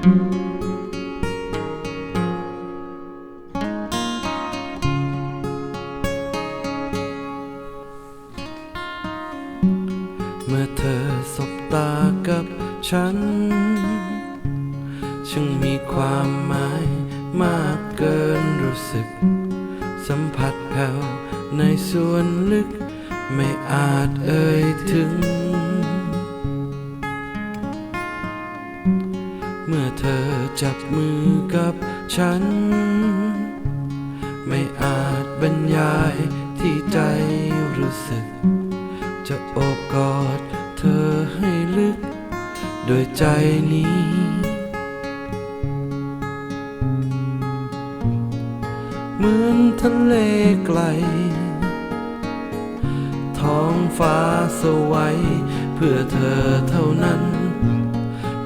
เมื่อเธอสบตากับฉันจึงมีความหมายมากเกินรู้สึก สัมผัสแผ่วในส่วนลึก ไม่อาจเอ่ยถึง เธอจับมือกับฉัน ไม่อาจบรรยายที่ใจรู้สึก จะโอบกอดเธอให้ลึก โดยใจนี้ เหมือนทะเลไกล ท้องฟ้าสวัยเพื่อเธอเท่านั้น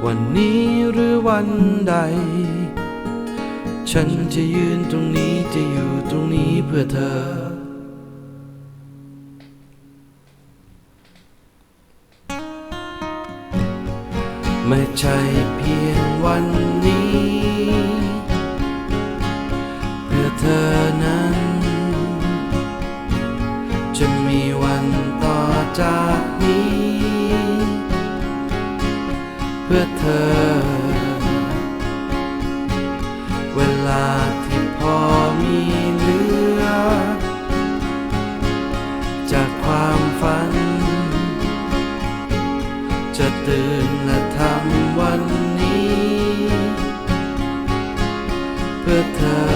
วันนี้หรือวันใด ฉันจะยืนตรงนี้จะอยู่ตรงนี้เพื่อเธอ ไม่ใช่เพียงวันนี้ เพื่อเธอนั้น จะมีวันต่อจาก ตื่นและทำวันนี้ เพื่อเธอ